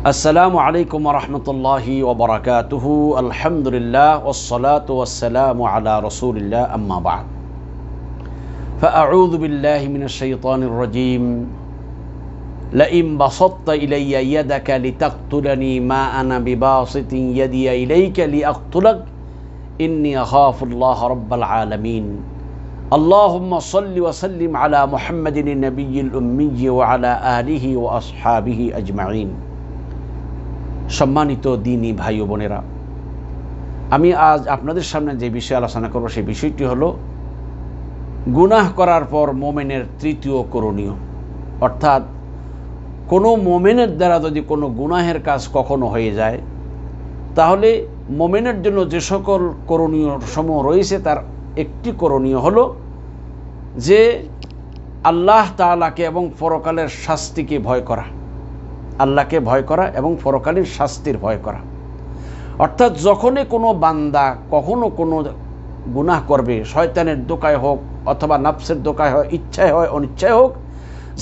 السلام عليكم ورحمة الله وبركاته. الحمد لله والصلاة والسلام على رسول الله أما بعد. فأعوذ بالله من الشيطان الرجيم. لئن بسطت إلي يدك لتقتلني ما أنا بباسط يدي إليك لأقتلك إني أخاف الله رب العالمين. اللهم صل وسلم على محمد النبي الأمي وعلى آله وأصحابه أجمعين. সম্মানিত দিনী ভাই ও বোনেরা, আমি আজ আপনাদের সামনে যে বিষয়ে আলোচনা করব, সেই বিষয়টি হলো গুনাহ করার পর মোমেনের তৃতীয় করণীয়। অর্থাৎ কোনো মোমেনের দ্বারা যদি কোনো গুনাহের কাজ কখনো হয়ে যায়, তাহলে মোমেনের জন্য যে সকল করণীয় সমূহ রয়েছে, তার একটি করণীয় হলো যে আল্লাহ তালাকে এবং পরকালের শাস্তিকে ভয় করা। আল্লাহকে ভয় করা এবং পরকালীন শাস্তির ভয় করা। অর্থাৎ যখনই কোনো বান্দা কখনো কোনো গুনাহ করবে, শয়তানের দোকায় হোক অথবা নাফসের দোকায় হয়, ইচ্ছায় হয়, অনিচ্ছায় হোক,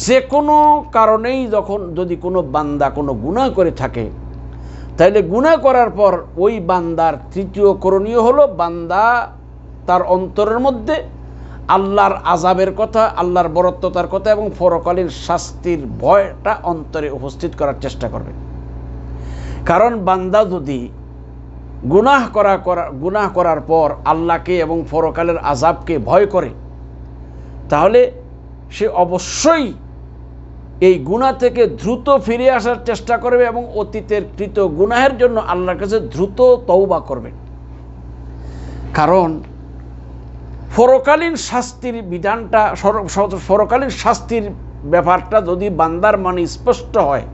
যে কোনো কারণেই যখন যদি কোনো বান্দা কোনো গুনাহ করে থাকে, তাইলে গুনাহ করার পর ওই বান্দার তৃতীয় করণীয় হলো বান্দা তার অন্তরের মধ্যে আল্লাহর আজাবের কথা, আল্লাহর বরত্বতার কথা এবং পরকালীন শাস্তির ভয়টা অন্তরে উপস্থিত করার চেষ্টা করবে। কারণ বান্দা যদি গুনাহ করা করা, গুনাহ করার পর আল্লাহকে এবং ফরকালের আজাবকে ভয় করে, তাহলে সে অবশ্যই এই গুণা থেকে দ্রুত ফিরে আসার চেষ্টা করবে এবং অতীতের কৃত গুনাহের জন্য আল্লাহর কাছে দ্রুত তৌবা করবে। কারণ পরকালীন শাস্তির বিধানটা ফরকালীন শাস্তির ব্যাপারটা যদি বান্দার মানে স্পষ্ট হয়,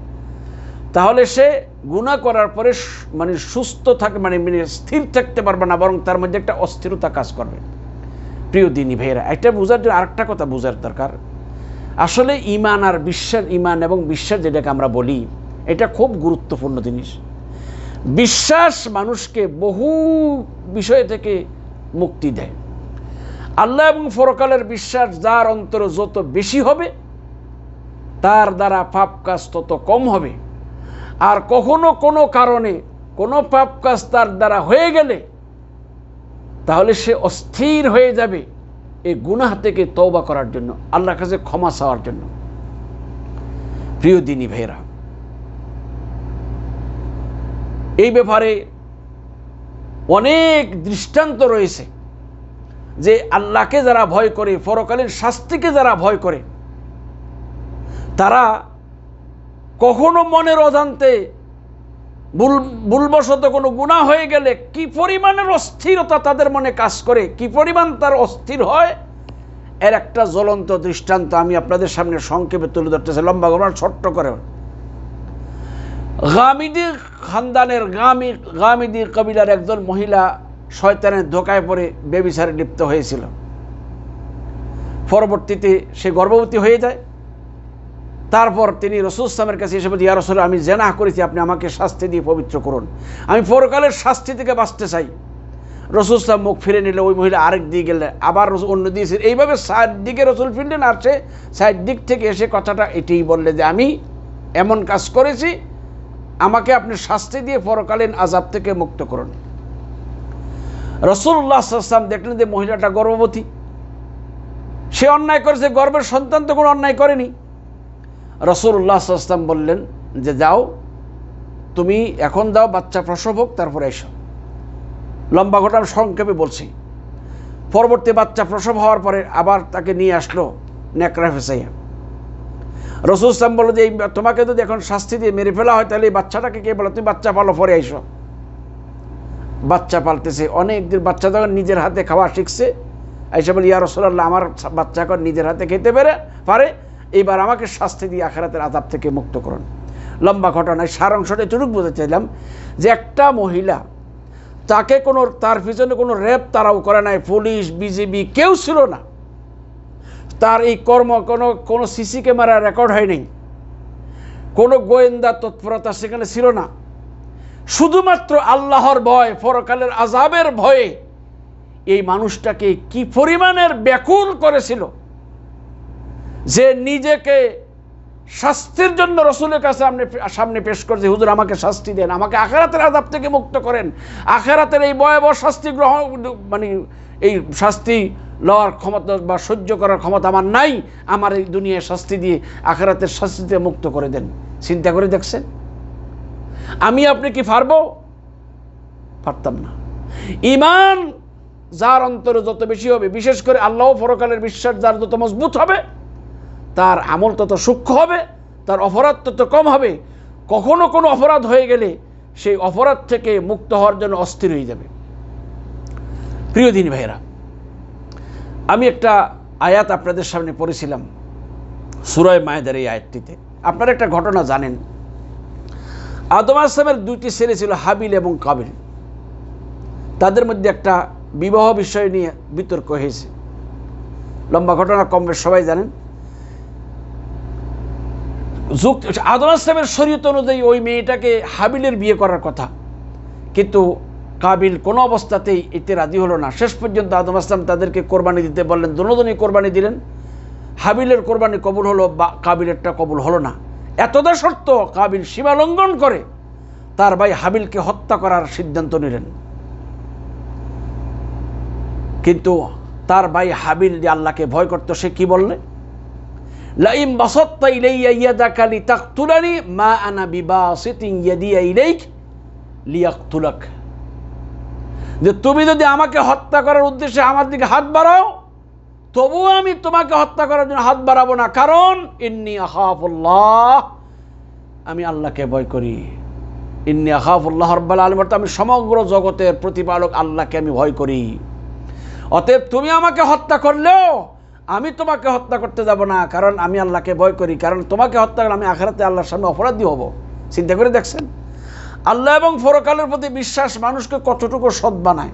তাহলে সে গুণা করার পরে মানে সুস্থ থাকে মানে মানে স্থির থাকতে পারবে না, বরং তার মধ্যে একটা অস্থিরতা কাজ করবে। প্রিয় দিনী ভাইয়েরা, এটা বোঝার জন্য আরেকটা কথা বোঝার দরকার। আসলে ইমান আর বিশ্বাস ইমান এবং বিশ্বাস যেটাকে আমরা বলি, এটা খুব গুরুত্বপূর্ণ জিনিস। বিশ্বাস মানুষকে বহু বিষয় থেকে মুক্তি দেয়। আল্লাহ এবং ফরকালের বিশ্বাস যার অন্তরে যত বেশি হবে, তার দ্বারা পাপ কাজ তত কম হবে। আর কখনো কোনো কারণে কোনো পাপ কাজ তার দ্বারা হয়ে গেলে, তাহলে সে অস্থির হয়ে যাবে এই গুনাহ থেকে তৌবা করার জন্য, আল্লাহর কাছে ক্ষমা চাওয়ার জন্য। প্রিয় দিনী ভাইরা এই ব্যাপারে অনেক দৃষ্টান্ত রয়েছে। যে আল্লাহকে যারা ভয় করে পরকালীন শাস্তিকে যারা ভয় করে, তারা কখনো মনের অজান্তে ভুল, ভুলবশত কোনো গুণা হয়ে গেলে কি পরিমাণের অস্থিরতা তাদের মনে কাজ করে, কি পরিমাণ তার অস্থির হয়, এর একটা জ্বলন্ত দৃষ্টান্ত আমি আপনাদের সামনে সংক্ষেপে তুলে ধরতেছি, লম্বা গমন ছোট্ট করে। গামিদি খানদানের, গামি, গামিদি কবিলার একজন মহিলা শয়তানের ধোকায় পড়ে বেবিসারে লিপ্ত হয়েছিল। পরবর্তীতে সে গর্ভবতী হয়ে যায়। তারপর তিনি রসুলামের কাছে এসে বলছি ইয়া রসুল, আমি জেনা করেছি, আপনি আমাকে শাস্তি দিয়ে পবিত্র করুন। আমি পরকালের শাস্তি থেকে বাঁচতে চাই। রসুলাম মুখ ফিরে নিলে ওই মহিলা আরেক দিকে গেলে, আবার অন্য দিয়েছে এইভাবে সাইড দিকে রসুল ফিরলেন আর সে সাইড দিক থেকে এসে কথাটা এটাই বললে যে, আমি এমন কাজ করেছি, আমাকে আপনি শাস্তি দিয়ে পরকালীন আজাব থেকে মুক্ত করুন। রসুল্লাহ আসলাম দেখলেন যে মহিলাটা গর্ভবতী। সে অন্যায় করেছে গর্বের সন্তান তো কোনো অন্যায় করেনি। রসুল্লাহ আসলাম বললেন যে, যাও, তুমি এখন দাও বাচ্চা প্রসব হোক তারপরে এসো। লম্বা ঘটনা সংক্ষেপে বলছি। পরবর্তী বাচ্চা প্রসব হওয়ার পরে আবার তাকে নিয়ে আসলো নেকড়া ফেসাইয়া। রসুল ইসলাম বলল যে তোমাকে যদি এখন শাস্তি দিয়ে মেরে ফেলা হয়, তাহলে এই বাচ্চাটাকে কে বলো, তুমি বাচ্চা পালো, পরে আইসো। বাচ্চা পালতেছে, অনেক দিন বাচ্চা যখন নিজের হাতে খাওয়া শিখছে এসে বলি, ইয়া রসোল্লাহ আমার বাচ্চা এখন নিজের হাতে খেতে পেরে, পারে এইবার আমাকে শাস্তি দিয়ে আখারাতের আদাব থেকে মুক্ত করুন। লম্বা ঘটনায় সারাংশটা এটুকু বলতে চাইলাম যে একটা মহিলা, তাকে কোনো, তার পিছনে কোনো র্যাব তারাও করে নাই, পুলিশ বিজেপি কেউ ছিল না। তার এই কর্ম কোনো কোনো সিসি ক্যামেরা রেকর্ড হয়নি। কোনো গোয়েন্দা তৎপরতা সেখানে ছিল না। শুধুমাত্র আল্লাহর ভয়, পরকালের আজাবের ভয়ে এই মানুষটাকে কি পরিমাণের ব্যাকুল করেছিল? যে নিজেকে শাস্তির জন্য রসুলের কাছে আপনি সামনে পেশ করছে হুজুর, আমাকে শাস্তি দেন, আমাকে আখেরাতের আজাব থেকে মুক্ত করেন। আখেরাতের এই ভয়াবহ শাস্তি গ্রহণ মানে এই শাস্তি লওয়ার ক্ষমতা বা সহ্য করার ক্ষমতা আমার নাই, আমার এই দুনিয়ায় শাস্তি দিয়ে আখেরাতের শাস্তিতে মুক্ত করে দেন। চিন্তা করে দেখছেন? আমি আপনি কি পারব পারতাম না। ইমান যার অন্তরে যত বেশি হবে, বিশেষ করে আল্লাহ পরকালের বিশ্বাস যার যত মজবুত হবে, তার আমল তত সূক্ষ্ম হবে, তার অপরাধ তত কম হবে। কখনো কোনো অপরাধ হয়ে গেলে সেই অপরাধ থেকে মুক্ত হওয়ার জন্য অস্থির হয়ে যাবে। প্রিয় দিন ভাইয়েরা, আমি একটা আয়াত আপনাদের সামনে পড়েছিলাম, সুরয় মায়েদের এই আয়াতটিতে। আপনারা একটা ঘটনা জানেন। আদম আসলামের দুইটি ছেলে ছিল হাবিল এবং কাবিল। তাদের মধ্যে একটা বিবাহ বিষয় নিয়ে বিতর্ক হয়েছে। লম্বা ঘটনা কম সবাই জানেন। আদম আসলামের শরীয়ত অনুযায়ী ওই মেয়েটাকে হাবিলের বিয়ে করার কথা। কিন্তু কাবিল কোনো অবস্থাতেই এতে রাজি হলো না। শেষ পর্যন্ত আদম আসলাম তাদেরকে কোরবানি দিতে বললেন দুজনই কোরবানি দিলেন। হাবিলের কোরবানি কবুল হলো বা কাবিলেরটা কবুল হলো না। এতদা শর্ত কাবিল সীমা লঙ্ঘন করে, তার ভাই হাবিলকে হত্যা করার সিদ্ধান্ত নিলেন। কিন্তু তার ভাই হাবিল যে আল্লাহকে ভয় করত, সে কি বললে? লাইম বাসত্তা ইলাইয়া ইয়াদাকা লিতাকতুলানি মা আনা বিবাসিতিন ইয়াদিয়া ইলাইক লিয়াকতুলাক। যে তুমি যদি আমাকে হত্যা করার উদ্দেশ্যে আমার দিকে হাত বাড়াও তবুও আমি তোমাকে হত্যা করার জন্য হাত বাড়াবো না। কারণ, ইন্নি আখাফুল্লাহ, আমি আল্লাহকে ভয় করি। ইন্নি আখাফুল্লাহ রব্বাল আলম আমি সমগ্র জগতের প্রতিপালক আল্লাহকে আমি ভয় করি। অতএব তুমি আমাকে হত্যা করলেও আমি তোমাকে হত্যা করতে যাব না, কারণ আমি আল্লাহকে ভয় করি। কারণ তোমাকে হত্যা করলে আমি আখেরাতে আল্লাহর সামনে অপরাধী হব। চিন্তা করে দেখছেন? আল্লাহ এবং ফরকালের প্রতি বিশ্বাস মানুষকে কতটুকু সৎ বানায়?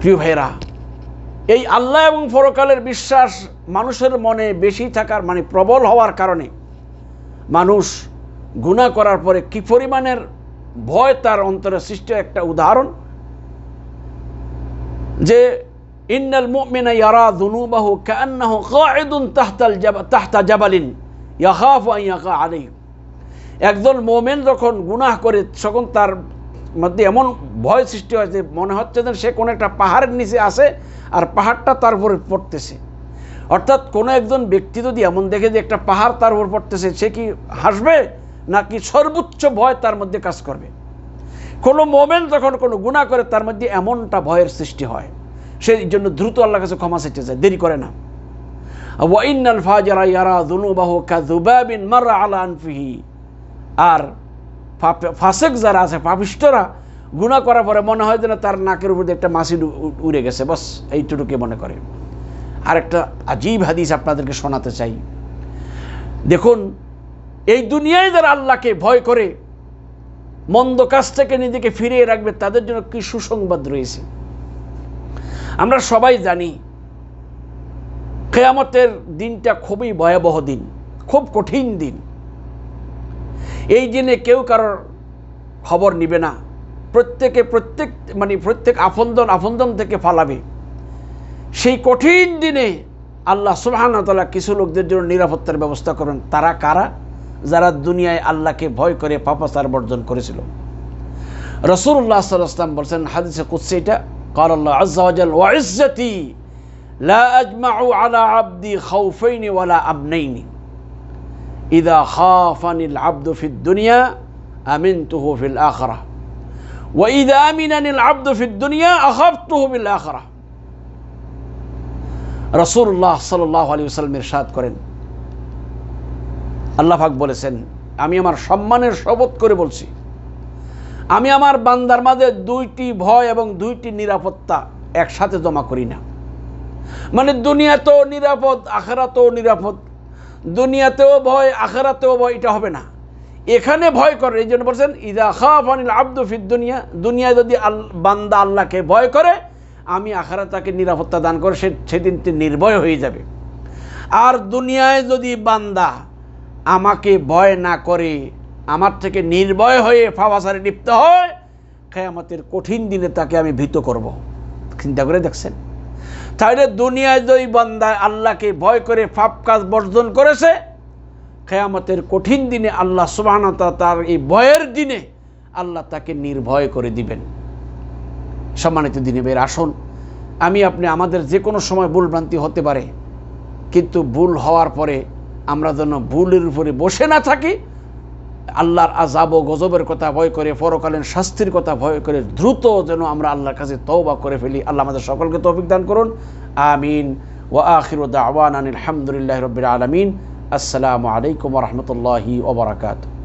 প্রিয় ভাইরা এই আল্লাহ এবং ফরকালের বিশ্বাস মানুষের মনে বেশি থাকার মানে প্রবল হওয়ার কারণে মানুষ গুণা করার পরে কি পরিমাণের ভয় তার অন্তরে সৃষ্টি একটা উদাহরণ। যে ইন্নাল মুমিনা ইয়ারা দুনুবাহু কান্নাহু কাঈদুন তাহতাল তাহতা জাবালিন ইয়াখাফু আন ইয়াকা আলাইহি। একজন মোমেন যখন গুনাহ করে, তখন তার মধ্যে এমন ভয় সৃষ্টি হয়েছে মনে হচ্ছে যে সে কোনো একটা পাহাড়ের নিচে আসে আর পাহাড়টা তার উপরে পড়তেছে। অর্থাৎ কোনো একজন ব্যক্তি যদি এমন দেখে যে একটা পাহাড় তার উপর পড়তেছে, সে কি হাসবে নাকি সর্বোচ্চ ভয় তার মধ্যে কাজ করবে? কোনো মোমেন যখন কোনো গুণা করে, তার মধ্যে এমনটা ভয়ের সৃষ্টি হয়। সেই জন্য দ্রুত আল্লাহ কাছে ক্ষমা চেটে যায়, দেরি করে না। ওয়াইনাল ফাজারা ইয়ারা দুনুবাহু কাযুবাবিন মাররা আলা আনফিহি। আর ফাসেক যারা আছে পাপিষ্টরা গুণা করার পরে মনে হয় যেন তার নাকের উপর একটা মাসি উড়ে গেছে। বস এইটুকুকে মনে করে আরেকটা আজীব হাদিস আপনাদেরকে শোনাতে চাই। দেখুন, এই দুনিয়ায় যারা আল্লাহকে ভয় করে, মন্দ কাজ থেকে নিজেকে ফিরিয়ে রাখবে, তাদের জন্য কি সুসংবাদ রয়েছে? আমরা সবাই জানি, কেয়ামতের দিনটা খুবই ভয়াবহ দিন, খুব কঠিন দিন। এই দিনে কেউ কারোর খবর নিবে না প্রত্যেকে প্রত্যেক মানে প্রত্যেক আফন্দন আফন্দন থেকে ফালাবে সেই কঠিন দিনে আল্লাহ সুবাহানতালা কিছু লোকদের জন্য নিরাপত্তার ব্যবস্থা করেন তারা কারা যারা দুনিয়ায় আল্লাহকে ভয় করে পাপাচার বর্জন করেছিল রসুল্লাহ সাল্লাম বলছেন হাদিসে কুৎসে এটা قال الله عز وجل وعزتي لا أجمع على عبدي خوفين ولا أمنين ইদা খাফানিল আব্দু ফিদ দুনিয়া আমিন তুহু ফিল আখরা। ওয়া ইদা আমিনানিল আব্দু ফিদ দুনিয়া আখাফ তুহু বিল আখরা। রসুল্লাহ সাল্লাহ আলী সাল্লাম ইরশাদ করেন। আল্লাহাক বলেছেন, আমি আমার সম্মানের শপথ করে বলছি, আমি আমার বান্দার মাঝে দুইটি ভয় এবং দুইটি নিরাপত্তা একসাথে জমা করি না। মানে দুনিয়া তো নিরাপদ আখেরা তো নিরাপদ দুনিয়াতেও ভয়, আখেরাতেও ভয়, এটা হবে না। এখানে ভয় করে, এই জন্য বলছেন, ইদা খাফানিল আব্দু ফিদ দুনিয়া দুনিয়ায় যদি আল, বান্দা আল্লাহকে ভয় করে, আমি আখারা তাকে নিরাপত্তা দান করে, সে, সেদিন নির্ভয় হয়ে যাবে। আর দুনিয়ায় যদি বান্দা আমাকে ভয় না করে, আমার থেকে নির্ভয় হয়ে ফাওয়াসারে লিপ্ত হয় খেয়ামতের কঠিন দিনে তাকে আমি ভীত করব। চিন্তা করে দেখছেন? তাহলে দুনিয়ায় যদি বান্দা আল্লাহকে ভয় করে ফাপ কাজ বর্জন করেছে খেয়ামতের কঠিন দিনে আল্লাহ সুবাহতা তার এই ভয়ের দিনে আল্লাহ তাকে নির্ভয় করে দিবেন। সম্মানিত দিনে বের আসুন, আমি আপনি আমাদের যে কোনো সময় ভুলভ্রান্তি হতে পারে, কিন্তু ভুল হওয়ার পরে আমরা যেন ভুলের উপরে বসে না থাকি আল্লাহর আজাব ও গজবের কথা ভয় করে, পরকালীন শাস্তির কথা ভয় করে দ্রুত যেন আমরা আল্লাহর কাছে তওবা করে ফেলি। আল্লাহ আমাদের সকলকে তৌফিক দান করুন। আমিন। ওয়া আখির দাওয়ান আলহামদুলিল্লাহ রবিল আলমিন। আসসালামু আলাইকুম রহমতুল্লাহি ওবরাকাতু